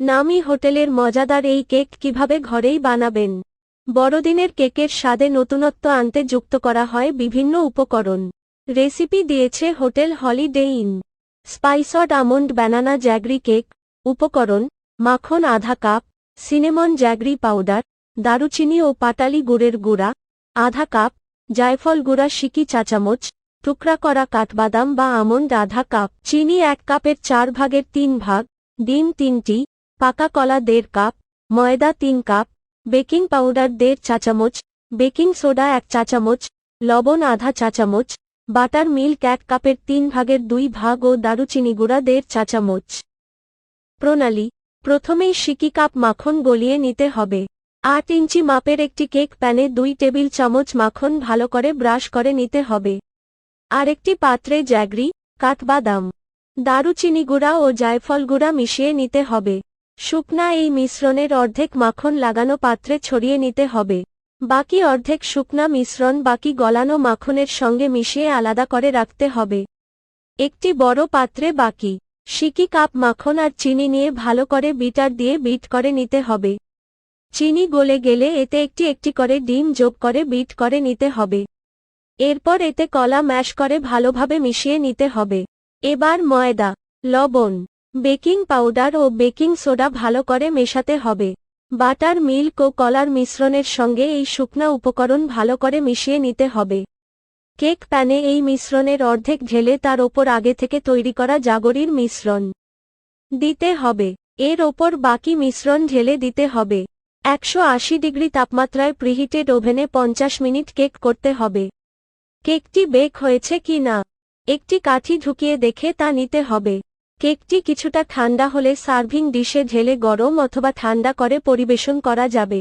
নামি হোটেলের মজাদার এই কেক কীভাবে ঘরেই বানাবেন? বড়দিনের কেকের স্বাদে নতুনত্ব আনতে যুক্ত করা হয় বিভিন্ন উপকরণ। রেসিপি দিয়েছে hotel holiday inn. Spiced almond banana jaggery cake, উপকরণ, মাখন আধা কাপ, সিনেমন জ্যাগরি পাউডার, দারুচিনি ও পাটালি গুড়ের গুঁড়া, আধা কাপ, জায়ফল গুঁড়া সিকি চা চামচ টুকরা করা কাঠবাদাম বা আমন্ড আধা কাপ, চিনি এক কাপের চার ভাগের তিন ভাগ, ডিম তিনটি পাকা কলা দেড় কাপ, ময়দা তিন কাপ, বেকিং পাউডার দেড় চা চামচ, বেকিং সোডা এক চা চামচ, লবণ আধা চা চামচ, বাটার মিল্ক এক কাপের তিন ভাগের দুই ভাগ ও দারুচিনি গুঁড়া দেড় চা চামচ। প্রণালী, প্রথমেই সিকি কাপ মাখন গলিয়ে নিতে হবে। আট ইঞ্চি মাপের একটি কেক প্যানে দুই টেবিল চামচ মাখন ভালো করে ব্রাশ করে নিতে হবে। আরেকটি পাত্রে জ্যাগরি, কাঠবাদাম, দারুচিনি গুঁড়া ও জায়ফল গুঁড়া মিশিয়ে নিতে হবে। শুকনা এই মিশ্রণের অর্ধেক মাখন লাগানো পাত্রে ছড়িয়ে নিতে হবে। বাকি অর্ধেক শুকনা মিশ্রণ বাকি গলানো মাখনের সঙ্গে মিশিয়ে আলাদা করে রাখতে হবে। একটি বড় পাত্রে বাকি সিকি কাপ মাখন আর চিনি নিয়ে ভালো করে বিটার দিয়ে বিট করে নিতে হবে। চিনি গলে গেলে এতে একটি একটি করে ডিম যোগ করে বিট করে নিতে হবে। এরপর এতে কলা ম্যাশ করে ভালোভাবে মিশিয়ে নিতে হবে। এবার ময়দা, লবণ বেকিং পাউডার ও বেকিং সোডা ভালো করে মেশাতে হবে। বাটার, মিল্ক ও কলার মিশ্রণের সঙ্গে এই শুকনা উপকরণ ভালো করে মিশিয়ে নিতে হবে। কেক প্যানে এই মিশ্রণের অর্ধেক ঢেলে তার ওপর আগে থেকে তৈরি করা জাগরির মিশ্রণ দিতে হবে। এর ওপর বাকি মিশ্রণ ঢেলে দিতে হবে। একশো আশি ডিগ্রি তাপমাত্রায় প্রিহিটেড ওভেনে পঞ্চাশ মিনিট কেক করতে হবে। কেকটি বেক হয়েছে কি না? একটি কাঠি ঢুকিয়ে দেখে তা নিতে হবে। কেকটি কিছুটা ঠান্ডা হলে সার্ভিং ডিশে ঢেলে গরম অথবা ঠান্ডা করে পরিবেশন করা যাবে।